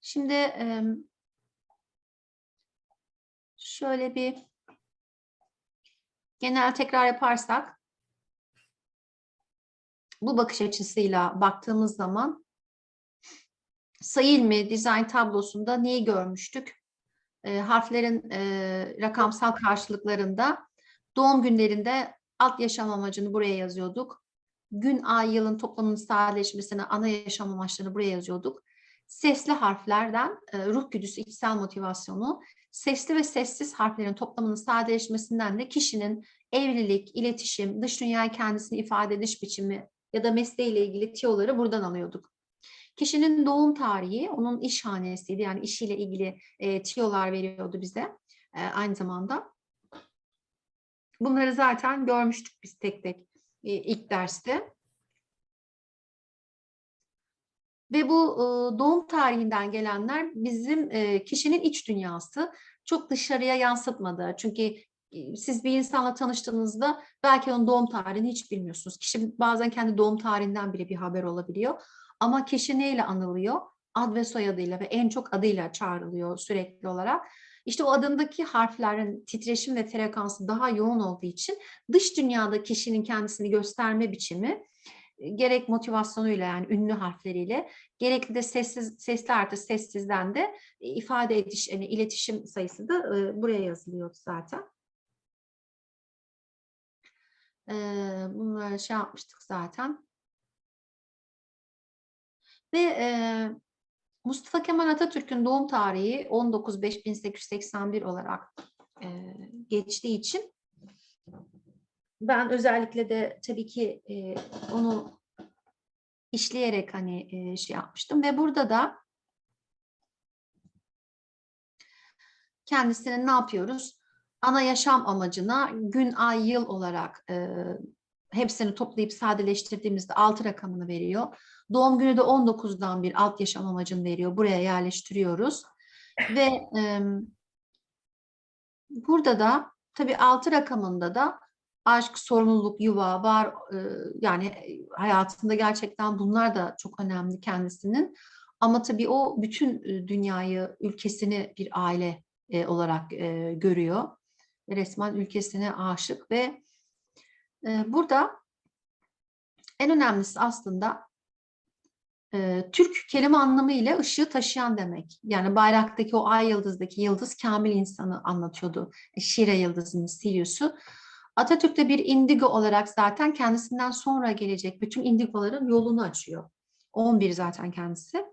Şimdi şöyle bir genel tekrar yaparsak bu bakış açısıyla baktığımız zaman sayı dizayn tablosunda neyi görmüştük? E, harflerin e, rakamsal karşılıklarında doğum günlerinde alt yaşam amacını buraya yazıyorduk. Gün, ay, yılın toplamının sadeleşmesine ana yaşam amaçlarını buraya yazıyorduk. Sesli harflerden e, ruh güdüsü, içsel motivasyonu, sesli ve sessiz harflerin toplamının sadeleşmesinden de kişinin evlilik, iletişim, dış dünyayı kendisini ifade ediş biçimi ya da mesleğiyle ilgili tiyoları buradan alıyorduk. Kişinin doğum tarihi onun iş hanesiydi. Yani işiyle ilgili e, tiyolar veriyordu bize e, aynı zamanda. Bunları zaten görmüştük biz tek tek e, ilk derste. Ve bu doğum tarihinden gelenler bizim kişinin iç dünyası çok dışarıya yansıtmadı. Çünkü siz bir insanla tanıştığınızda belki onun doğum tarihini hiç bilmiyorsunuz. Kişi bazen kendi doğum tarihinden bile bir haber olabiliyor. Ama kişi neyle anılıyor? Ad ve soyadıyla ve en çok adıyla çağrılıyor sürekli olarak. İşte o adındaki harflerin titreşim ve frekansı daha yoğun olduğu için dış dünyada kişinin kendisini gösterme biçimi gerek motivasyonuyla yani ünlü harfleriyle gerekli de sessiz sesli artı sessizden de e, ifade ediş yani iletişim sayısı da e, buraya yazılıyor zaten. E, bunları şey yapmıştık zaten. Ve Mustafa Kemal Atatürk'ün doğum tarihi 19.5.1881 olarak geçtiği için ben özellikle de tabii ki onu işleyerek hani e, şey yapmıştım ve burada da kendisinin ne yapıyoruz? Ana yaşam amacına gün, ay, yıl olarak e, hepsini toplayıp sadeleştirdiğimizde 6 rakamını veriyor. Doğum günü de 19'dan bir alt yaşam amacını veriyor. Buraya yerleştiriyoruz. Ve e, burada da tabii 6 rakamında da aşk, sorumluluk, yuva var. E, yani hayatında gerçekten bunlar da çok önemli kendisinin. Ama tabii o bütün dünyayı, ülkesini bir aile e, olarak e, görüyor. Resmen ülkesine aşık ve e, burada en önemlisi aslında e, Türk kelime anlamı ile ışığı taşıyan demek. Yani bayraktaki o ay yıldızdaki yıldız kamil insanı anlatıyordu. E, Şire yıldızının Sirius'u. Atatürk de bir indigo olarak zaten kendisinden sonra gelecek bütün indigoların yolunu açıyor. 11 zaten kendisi.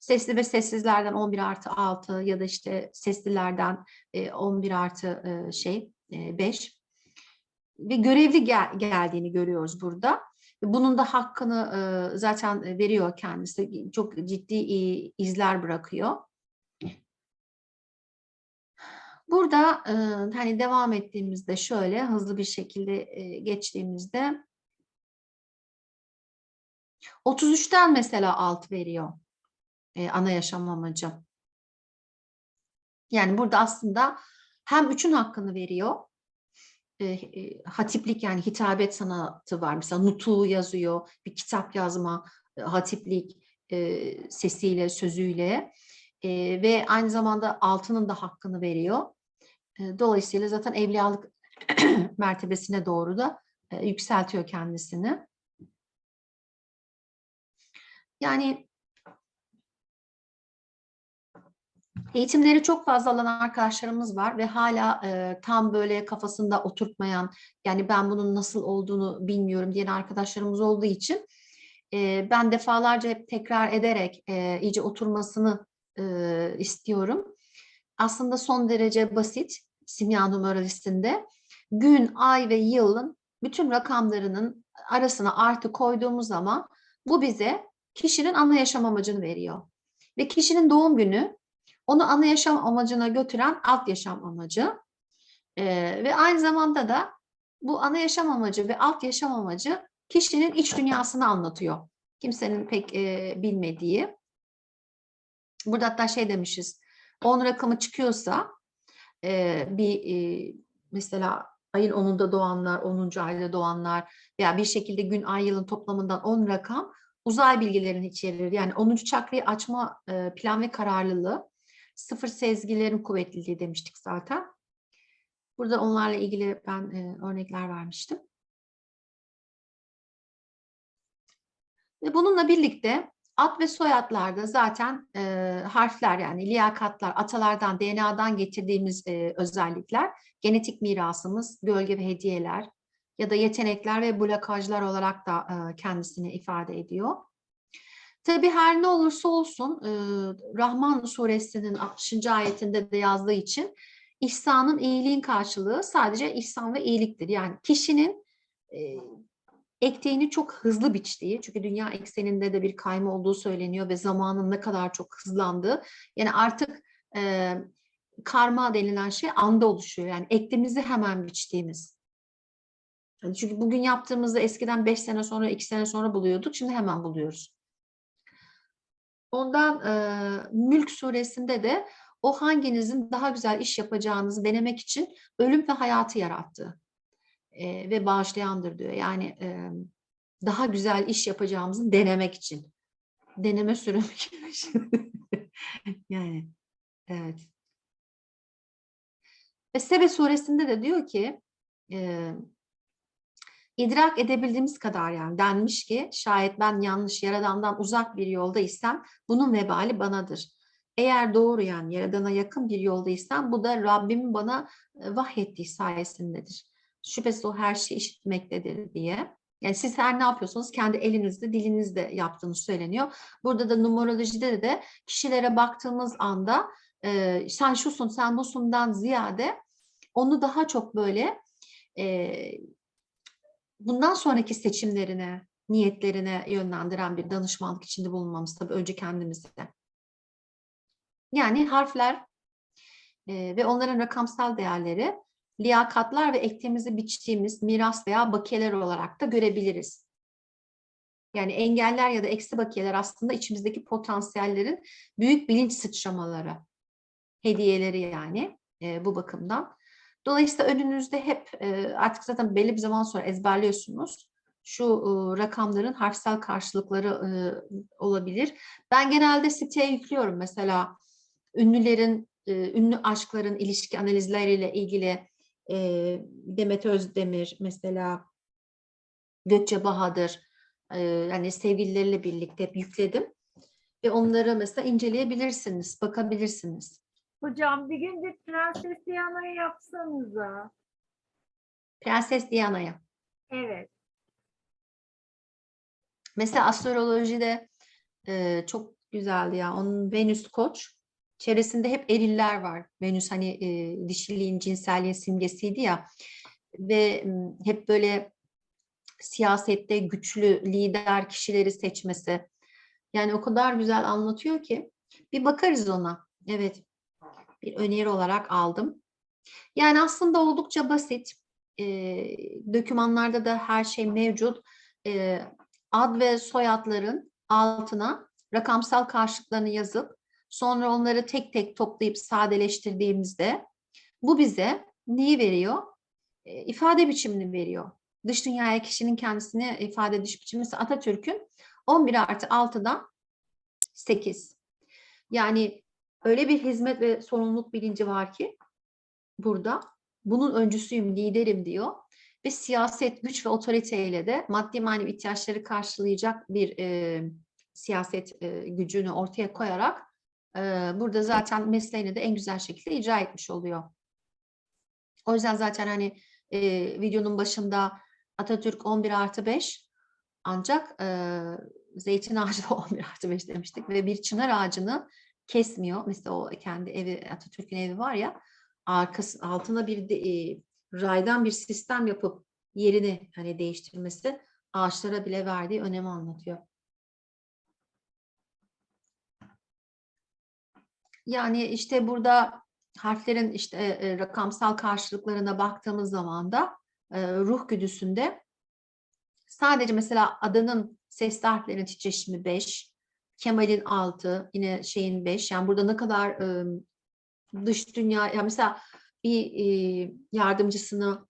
Sesli ve sessizlerden 11 artı 6 ya da işte seslilerden 11 artı şey 5 ve görevli gel geldiğini görüyoruz burada. Bunun da hakkını zaten veriyor kendisi. Çok ciddi izler bırakıyor. Burada hani devam ettiğimizde şöyle hızlı bir şekilde geçtiğimizde 33'ten mesela alt veriyor ana yaşam amacı. Yani burada aslında hem üçün hakkını veriyor e, hatiplik yani hitabet sanatı var. Mesela nutuğu yazıyor, bir kitap yazma, e, hatiplik e, sesiyle, sözüyle e, ve aynı zamanda altının da hakkını veriyor. Dolayısıyla zaten evliyalık mertebesine doğru da yükseltiyor kendisini. Yani Eğitimleri çok fazla alan arkadaşlarımız var ve hala e, tam böyle kafasında oturtmayan yani ben bunun nasıl olduğunu bilmiyorum diyen arkadaşlarımız olduğu için e, ben defalarca hep tekrar ederek e, iyice oturmasını e, istiyorum. Aslında son derece basit simya numaralistinde gün, ay ve yılın bütün rakamlarının arasına artı koyduğumuz zaman bu bize kişinin ana yaşam amacını veriyor. Ve kişinin doğum günü onu ana yaşam amacına götüren alt yaşam amacı. Ee, ve aynı zamanda da bu ana yaşam amacı ve alt yaşam amacı kişinin iç dünyasını anlatıyor. Kimsenin pek e, bilmediği. Burada hatta şey demişiz, 10 rakamı çıkıyorsa e, bir e, mesela ayın 10'unda doğanlar, 10. ayda doğanlar veya bir şekilde gün ay yılın toplamından 10 rakam uzay bilgilerini içerir. Yani 10. çakrayı açma e, plan ve kararlılığı, sıfır sezgilerin kuvvetliliği demiştik zaten. Burada onlarla ilgili ben e, örnekler vermiştim. Ve bununla birlikte ad ve soyadlarda zaten e, harfler yani liyakatlar, atalardan, DNA'dan getirdiğimiz e, özellikler, genetik mirasımız, gölge ve hediyeler ya da yetenekler ve blokajlar olarak da e, kendisini ifade ediyor. Tabi her ne olursa olsun e, Rahman suresinin 60. ayetinde de yazdığı için ihsanın iyiliğin karşılığı sadece ihsan ve iyiliktir. Yani kişinin e, ektiğini çok hızlı biçtiği, çünkü dünya ekseninde de bir kayma olduğu söyleniyor ve zamanın ne kadar çok hızlandığı. Yani artık e, karma denilen şey anda oluşuyor. Yani ektiğimizi hemen biçtiğimiz. Yani çünkü bugün yaptığımızda eskiden 5 sene sonra, 2 sene sonra buluyorduk. Şimdi hemen buluyoruz. Ondan e, Mülk suresinde de o hanginizin daha güzel iş yapacağınızı denemek için ölüm ve hayatı yarattı e, ve bağışlayandır diyor. Yani e, daha güzel iş yapacağımızı denemek için. Deneme sürümü gibi. yani evet. Ve Sebe suresinde de diyor ki e, idrak edebildiğimiz kadar yani denmiş ki şayet ben yanlış yaradandan uzak bir yoldaysam bunun vebali banadır. Eğer doğru yani yaradana yakın bir yoldaysam bu da Rabbimin bana vahyettiği sayesindedir. Şüphesiz o her şeyi işitmektedir diye. Yani siz her ne yapıyorsanız kendi elinizde, dilinizde yaptığınız söyleniyor. Burada da numerolojide de kişilere baktığımız anda e, sen şusun, sen busundan ziyade onu daha çok böyle e, bundan sonraki seçimlerine, niyetlerine yönlendiren bir danışmanlık içinde bulunmamız tabii önce kendimizde. Yani harfler e, ve onların rakamsal değerleri liyakatlar ve ektiğimizi biçtiğimiz miras veya bakiyeler olarak da görebiliriz. Yani engeller ya da eksi bakiyeler aslında içimizdeki potansiyellerin büyük bilinç sıçramaları, hediyeleri yani e, bu bakımdan. Dolayısıyla önünüzde hep e, artık zaten belli bir zaman sonra ezberliyorsunuz. Şu e, rakamların harfsel karşılıkları e, olabilir. Ben genelde siteye yüklüyorum mesela ünlülerin, e, ünlü aşkların ilişki analizleriyle ilgili e, Demet Özdemir mesela Gökçe Bahadır e, yani sevgilileriyle birlikte yükledim ve onları mesela inceleyebilirsiniz, bakabilirsiniz. Hocam bir gün de Prenses Diana'yı yapsanıza. Prenses Diana'ya. Evet. Mesela astrolojide e, çok güzeldi ya. Onun Venüs koç. Çevresinde hep eriller var. Venüs hani e, dişiliğin, cinselliğin simgesiydi ya. Ve hep böyle siyasette güçlü lider kişileri seçmesi. Yani o kadar güzel anlatıyor ki. Bir bakarız ona. Evet. Bir öneri olarak aldım. Yani aslında oldukça basit. E, dokümanlarda da her şey mevcut. E, ad ve soyadların altına rakamsal karşılıklarını yazıp Sonra onları tek tek toplayıp sadeleştirdiğimizde bu bize neyi veriyor? E, ifade biçimini veriyor. Dış dünyaya kişinin kendisini ifade ediş biçimi Atatürk'ün 11 artı 6'dan 8. Yani öyle bir hizmet ve sorumluluk bilinci var ki burada bunun öncüsüyüm, liderim diyor ve siyaset, güç ve otoriteyle de maddi manevi ihtiyaçları karşılayacak bir e, siyaset e, gücünü ortaya koyarak burada zaten mesleğini de en güzel şekilde icra etmiş oluyor. O yüzden zaten hani e, videonun başında Atatürk 11 artı 5 ancak e, zeytin ağacı da 11 artı 5 demiştik ve bir çınar ağacını kesmiyor. Mesela o kendi evi Atatürk'ün evi var ya arkası altına bir de, e, raydan bir sistem yapıp yerini hani değiştirmesi ağaçlara bile verdiği önemi anlatıyor. Yani işte burada harflerin işte e, rakamsal karşılıklarına baktığımız zaman da e, ruh güdüsünde sadece mesela adının sesli harflerin titreşimi 5, Kemal'in 6, yine şeyin 5. Yani burada ne kadar dış dünya, yani mesela bir e, yardımcısını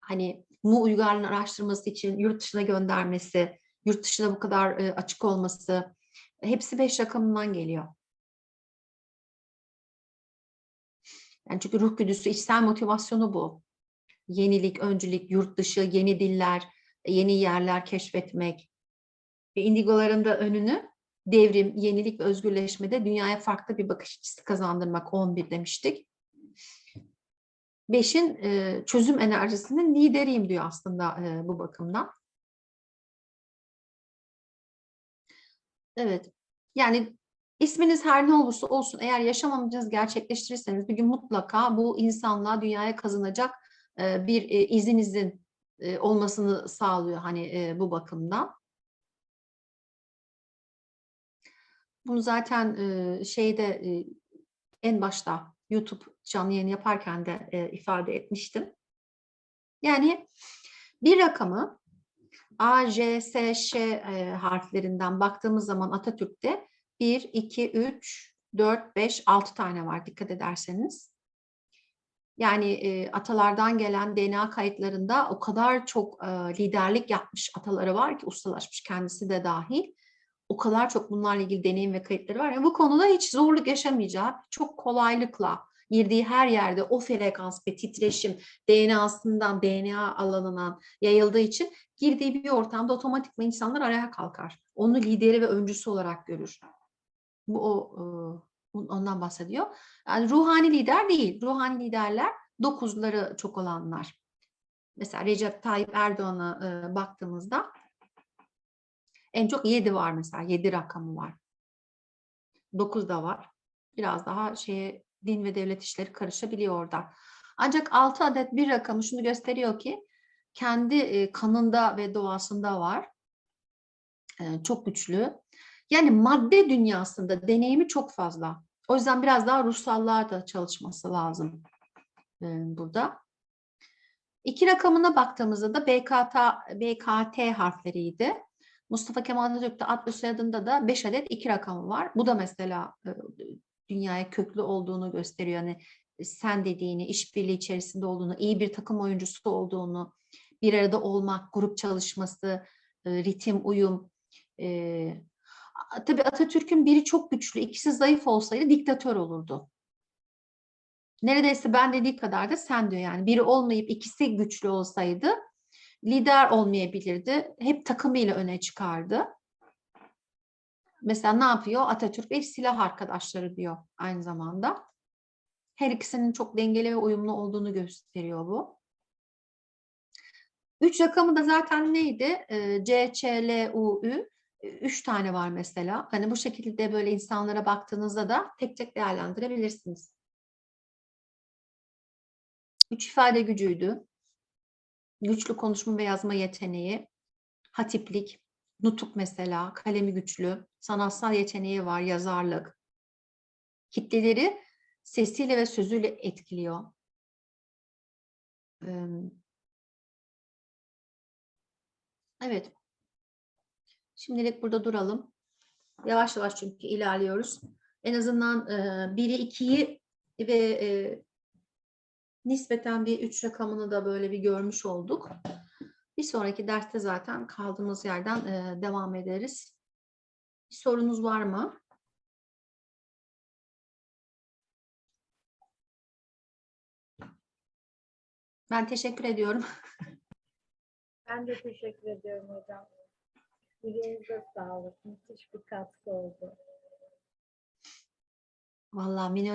hani mu uygarlığını araştırması için yurt dışına göndermesi yurt dışına bu kadar açık olması hepsi beş rakamından geliyor. Yani çünkü ruh güdüsü, içsel motivasyonu bu. Yenilik, öncülük, yurt dışı, yeni diller, yeni yerler keşfetmek. Ve indigoların da önünü devrim, yenilik ve özgürleşmede dünyaya farklı bir bakış açısı kazandırmak 11 demiştik. Beşin e, çözüm enerjisinin lideriyim diyor aslında e, bu bakımdan. Evet. Yani isminiz her ne olursa olsun eğer yaşam amacınızı gerçekleştirirseniz bir gün mutlaka bu insanlığa dünyaya kazanacak e, bir e, izinizin e, olmasını sağlıyor hani bu bakımdan. Bunu zaten şeyde en başta YouTube canlı yayın yaparken de ifade etmiştim. Yani bir rakamı A, J, S, Ş harflerinden baktığımız zaman Atatürk'te 1, 2, 3, 4, 5, 6 tane var dikkat ederseniz. Yani e, atalardan gelen DNA kayıtlarında o kadar çok e, liderlik yapmış ataları var ki ustalaşmış kendisi de dahil. O kadar çok bunlarla ilgili deneyim ve kayıtları var. Yani bu konuda hiç zorluk yaşamayacağı, çok kolaylıkla girdiği her yerde o frekans ve titreşim DNA'sından DNA alanına yayıldığı için girdiği bir ortamda otomatikman insanlar ayağa kalkar. Onu lideri ve öncüsü olarak görür. Bu o e, ondan bahsediyor. Yani ruhani lider değil. Ruhani liderler dokuzları çok olanlar. Mesela Recep Tayyip Erdoğan'a e, baktığımızda en çok 7 var mesela. 7 rakamı var. 9 da var. Biraz daha şeye din ve devlet işleri karışabiliyor orada. Ancak 6 adet bir rakamı şunu gösteriyor ki kendi e, kanında ve doğasında var. E, çok güçlü. Yani madde dünyasında deneyimi çok fazla. O yüzden biraz daha ruhsallığa da çalışması lazım e, burada. İki rakamına baktığımızda da BKT, BKT harfleriydi. Mustafa Kemal Atatürk'te adlı soyadında da 5 adet iki rakamı var. Bu da mesela e, dünyaya köklü olduğunu gösteriyor. Yani sen dediğini, işbirliği içerisinde olduğunu, iyi bir takım oyuncusu olduğunu, bir arada olmak, grup çalışması, e, ritim, uyum. E, tabii Atatürk'ün biri çok güçlü, ikisi zayıf olsaydı diktatör olurdu. Neredeyse ben dediği kadar da sen diyor yani. Biri olmayıp ikisi güçlü olsaydı lider olmayabilirdi. Hep takımıyla öne çıkardı. Mesela ne yapıyor? Atatürk bir silah arkadaşları diyor aynı zamanda. Her ikisinin çok dengeli ve uyumlu olduğunu gösteriyor bu. Üç rakamı da zaten neydi? Ee, C, Ç, L, U, Ü. Üç tane var mesela. Hani bu şekilde böyle insanlara baktığınızda da tek tek değerlendirebilirsiniz. Üç ifade gücüydü. Güçlü konuşma ve yazma yeteneği, hatiplik, nutuk mesela, kalemi güçlü, sanatsal yeteneği var, yazarlık. Kitleleri sesiyle ve sözüyle etkiliyor. Evet. Şimdilik burada duralım. Yavaş yavaş çünkü ilerliyoruz. En azından biri ikiyi ve nispeten bir üç rakamını da böyle bir görmüş olduk. Bir sonraki derste zaten kaldığımız yerden e, devam ederiz. Bir sorunuz var mı? Ben teşekkür ediyorum. Ben de teşekkür ediyorum hocam. Yüreğinize sağlık. Müthiş bir katkı oldu. Vallahi Mine